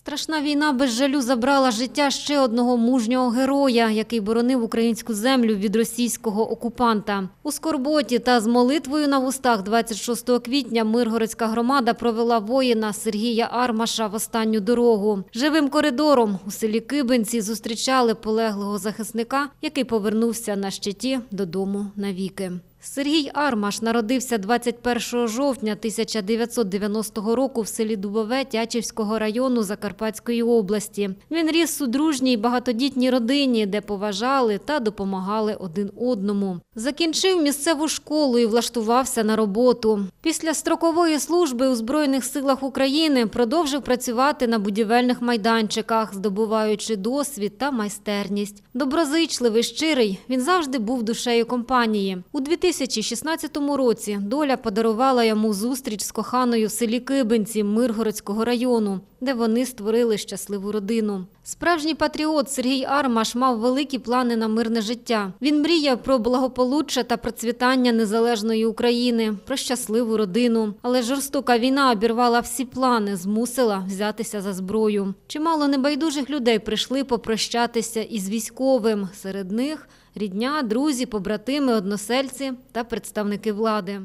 Страшна війна без жалю забрала життя ще одного мужнього героя, який боронив українську землю від російського окупанта. У Скорботі та з молитвою на вустах 26 квітня Миргородська громада провела воїна Сергія Армаша в останню дорогу. Живим коридором у селі Кибинці зустрічали полеглого захисника, який повернувся на щиті додому навіки. Сергій Армаш народився 21 жовтня 1990 року в селі Дубове Тячівського району Закарпатської області. Він ріс у дружній багатодітній родині, де поважали та допомагали один одному. Закінчив місцеву школу і влаштувався на роботу. Після строкової служби у Збройних силах України продовжив працювати на будівельних майданчиках, здобуваючи досвід та майстерність. Доброзичливий, щирий, він завжди був душею компанії. У 2016 році доля подарувала йому зустріч з коханою в селі Кибинці Миргородського району, де вони створили щасливу родину. Справжній патріот Сергій Армаш мав великі плани на мирне життя. Він мріяв про благополуччя та процвітання незалежної України, про щасливу родину. Але жорстока війна обірвала всі плани, змусила взятися за зброю. Чимало небайдужих людей прийшли попрощатися із військовим. Серед них рідня, друзі, побратими, односельці та представники влади.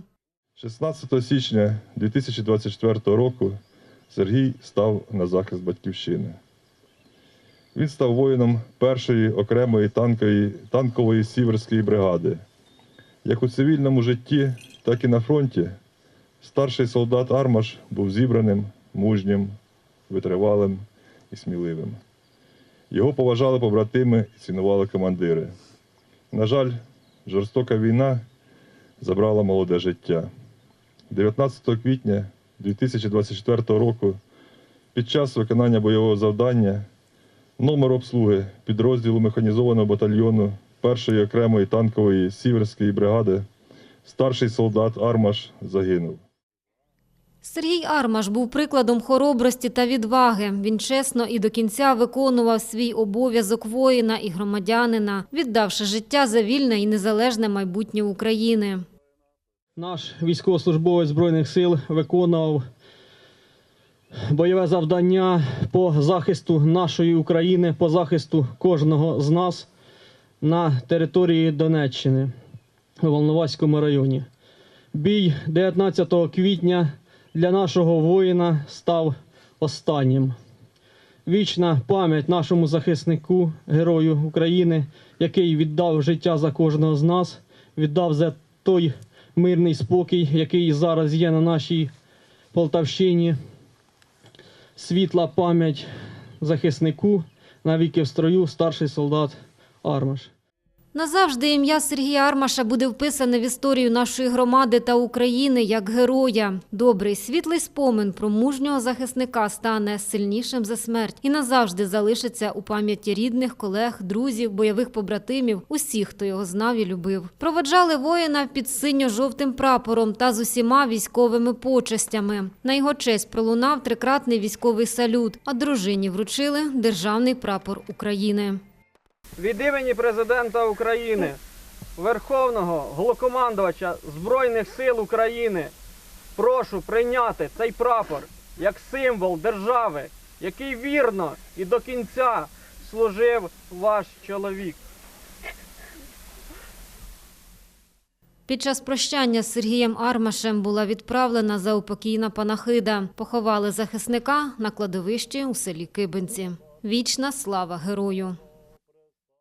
16 січня 2024 року Сергій став на захист батьківщини. Він став воїном першої окремої танкової, танкової сіверської бригади. Як у цивільному житті, так і на фронті старший солдат Армаш був зібраним, мужнім, витривалим і сміливим. Його поважали побратими і цінували командири. На жаль, жорстока війна забрала молоде життя. 19 квітня 2024 року під час виконання бойового завдання номер обслуги підрозділу механізованого батальйону першої окремої танкової сіверської бригади старший солдат Армаш загинув. Сергій Армаш був прикладом хоробрості та відваги. Він чесно і до кінця виконував свій обов'язок воїна і громадянина, віддавши життя за вільне і незалежне майбутнє України. Наш військовослужбовець Збройних сил виконував бойове завдання по захисту нашої України, по захисту кожного з нас на території Донеччини у Волноваському районі. Бій 19 квітня для нашого воїна став останнім. Вічна пам'ять нашому захиснику, герою України, який віддав життя за кожного з нас, віддав за той мирний спокій, який зараз є на нашій Полтавщині. Світла пам'ять захиснику навіки в строю, старший солдат Армаш. Назавжди ім'я Сергія Армаша буде вписане в історію нашої громади та України як героя. Добрий світлий спомин про мужнього захисника стане сильнішим за смерть і назавжди залишиться у пам'яті рідних, колег, друзів, бойових побратимів, усіх, хто його знав і любив. Проводжали воїна під синьо-жовтим прапором та з усіма військовими почестями. На його честь пролунав трикратний військовий салют, а дружині вручили державний прапор України. Від імені президента України, Верховного Голокомандувача Збройних сил України прошу прийняти цей прапор як символ держави, який вірно і до кінця служив ваш чоловік. Під час прощання з Сергієм Армашем була відправлена заупокійна панахида. Поховали захисника на кладовищі у селі Кибинці. Вічна слава герою!